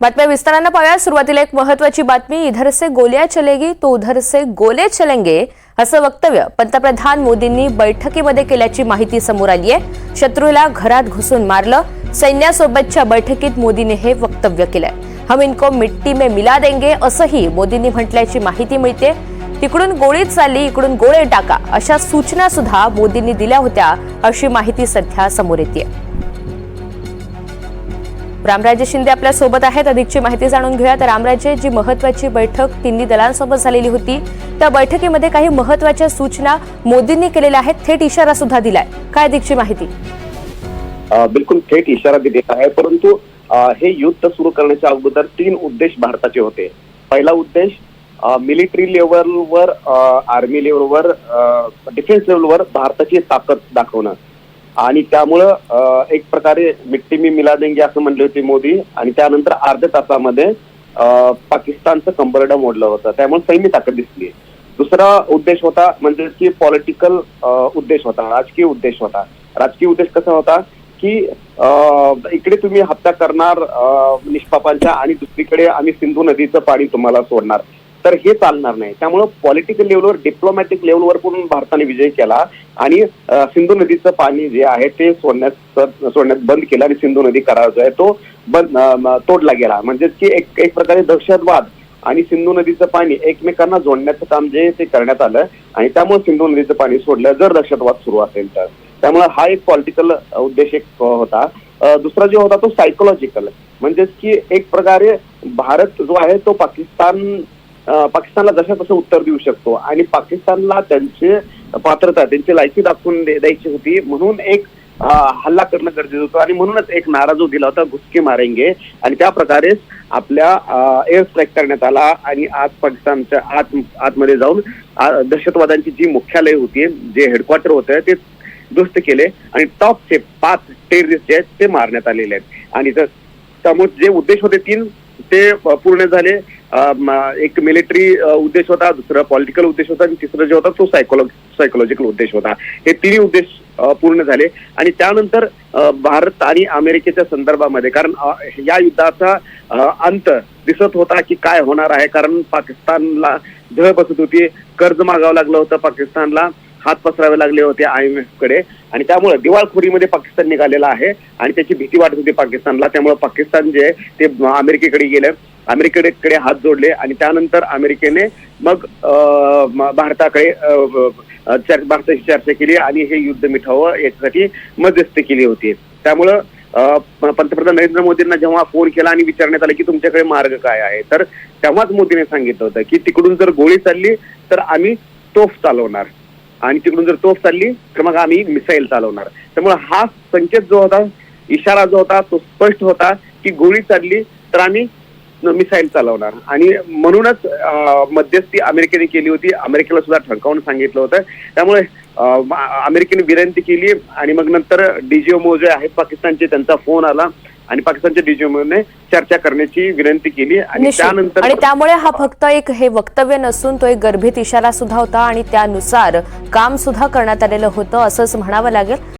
बातम्या विस्तारानं पाहूया सुरुवातीला एक महत्वाची बातमी इधर से गोलियां चलेगी तो उधर से गोले चलेंगे असं वक्तव्य पंतप्रधान मोदींनी बैठकीमध्ये केल्याची माहिती समोर आली आहे. शत्रूला घरात घुसून मारलं. सैन्यासोबतच्या बैठकीत मोदींनी हे वक्तव्य केलंय. हम इनको मिट्टी में मिला देंगे असंही मोदींनी म्हटल्याची माहिती मिळते. तिकडून गोळी चालली इकडून गोळे टाका अशा सूचना सुद्धा मोदींनी दिल्या होत्या अशी माहिती सध्या समोर येते रामराजे शिंदे आपल्यासोबत आहेत. अधिकची माहिती जाणून घेऊयात रामराजे जी महत्वाची बैठक तिन्ही दलांसोबत झालेली होती त्या बैठकीमध्ये काही महत्त्वाच्या सूचना मोदींनी केलेल्या आहेत. थेट इशारा सुद्धा दिलाय. काय अधिकची माहिती? बिलकुल थेट इशारा दिलेला आहे. परंतु हे युद्ध सुरू करण्याच्या अगोदर तीन उद्देश भारताचे होते. पहिला उद्देश मिलिटरी लेवलवर आर्मी लेवलवर डिफेन्स लेवलवर भारताची ताकद दाखवणं. आणि त्यामुळं एक प्रकारे मिट्टी मी मिला देंगे असं म्हणले होते मोदी. आणि त्यानंतर अर्ध्या तासामध्ये पाकिस्तानचं कंबरडं मोडलं होतं. त्यामुळे सैन्य ताकद दिसली. दुसरा उद्देश होता म्हणजे की पॉलिटिकल उद्देश होता राजकीय उद्देश होता. राजकीय उद्देश कसा होता की इकडे तुम्ही हत्या करणार निष्पापांच्या आणि दुसरीकडे आम्ही सिंधू नदीचं पाणी तुम्हाला सोडणार. तर हे चालणार नाही. त्यामुळं पॉलिटिकल लेवलवर डिप्लोमॅटिक लेवलवर पण भारताने विजय केला. आणि सिंधू नदीचं पाणी जे आहे ते सोडण्यात सोडण्यात बंद केलं आणि सिंधू नदी करार जो आहे तो बंद तोडला गेला. म्हणजे की एक एक प्रकारे दहशतवाद आणि सिंधू नदीचं पाणी एकमेकांना जोडण्याचं काम जे ते करण्यात आलं आणि त्यामुळे सिंधू नदीचं पाणी सोडलं जर दहशतवाद सुरू असेल तर. त्यामुळे हा एक पॉलिटिकल उद्देश एक होता. दुसरा जो होता तो सायकोलॉजिकल म्हणजेच की एक प्रकारे भारत जो आहे तो पाकिस्तान पाकिस्तानला जशा तसं उत्तर देऊ शकतो. आणि पाकिस्तानला त्यांचे पात्रता त्यांची लायकी दाखवून द्यायची होती. म्हणून एक हल्ला करणं गरजेचं होतं. आणि म्हणूनच एक नारा जो दिला होता घुसके मारेंगे. आणि त्या प्रकारेच आपल्या एअर स्ट्राईक करण्यात आला आणि आज पाकिस्तानच्या आत आतमध्ये जाऊन दहशतवाद्यांची जी मुख्यालय होती जे हेडक्वार्टर होतं ते दुरुस्त केले. आणि टॉपचे पाच टेररिस्ट जे आहेत ते मारण्यात आलेले आहेत. आणि त्यामुळे जे उद्देश होते तीन ते पूर्ण झाले. एक मिलिटरी उद्देश होता दुसरा पॉलिटिकल उद्देश होता आणि तिसरा जो होता तो सायकोलॉ सायकोलॉजिकल उद्देश होता. हे तिन्ही उद्देश पूर्ण झाले. आणि त्यानंतर भारत आणि अमेरिकेच्या संदर्भामध्ये कारण या युद्धाचा अंत दिसत होता की काय होणार आहे. कारण पाकिस्तानला झळ बसत होती. कर्ज मागावं लागलं होतं पाकिस्तानला. हात पसरावे लागले होते आय एम एफकडे आणि त्यामुळे दिवाळखोरीमध्ये पाकिस्तान निघालेला आहे. आणि त्याची भीती वाटत होती पाकिस्तानला. त्यामुळे पाकिस्तान जे ते अमेरिकेकडे गेलं. अमेरिकेकडे हात जोडले आणि त्यानंतर अमेरिकेने मग भारताकडे भारताशी चर्चा केली आणि हे युद्ध मिठावं याच्यासाठी मध्यस्थी केली होती. त्यामुळं पंतप्रधान नरेंद्र मोदींना जेव्हा फोन केला आणि विचारण्यात आलं की तुमच्याकडे मार्ग काय आहे तर तेव्हाच मोदीने सांगितलं होतं की तिकडून जर गोळी चालली तर आम्ही तोफ चालवणार. आणि तिकडून जर तोफ चालली तर मग आम्ही मिसाईल चालवणार. त्यामुळे हा संकेत जो होता इशारा जो होता तो स्पष्ट होता की गोळी चालली तर आम्ही मिसाईल चालवणार. आणि म्हणूनच मध्यस्थी अमेरिकेने केली होती. अमेरिकेला सुद्धा ठणकावून सांगितलं होतं. त्यामुळे अमेरिकेने विनंती केली. आणि मग नंतर डीजीओमओ जे आहेत पाकिस्तानचे त्यांचा फोन आला. आणि पाकिस्तानच्या डीजीओमओने चर्चा करण्याची विनंती केली. आणि. त्यानंतर आणि त्यामुळे हा फक्त एक हे वक्तव्य नसून तो एक गर्भित इशारा सुद्धा होता. आणि त्यानुसार काम सुद्धा करण्यात आलेलं होतं असंच म्हणावं लागेल.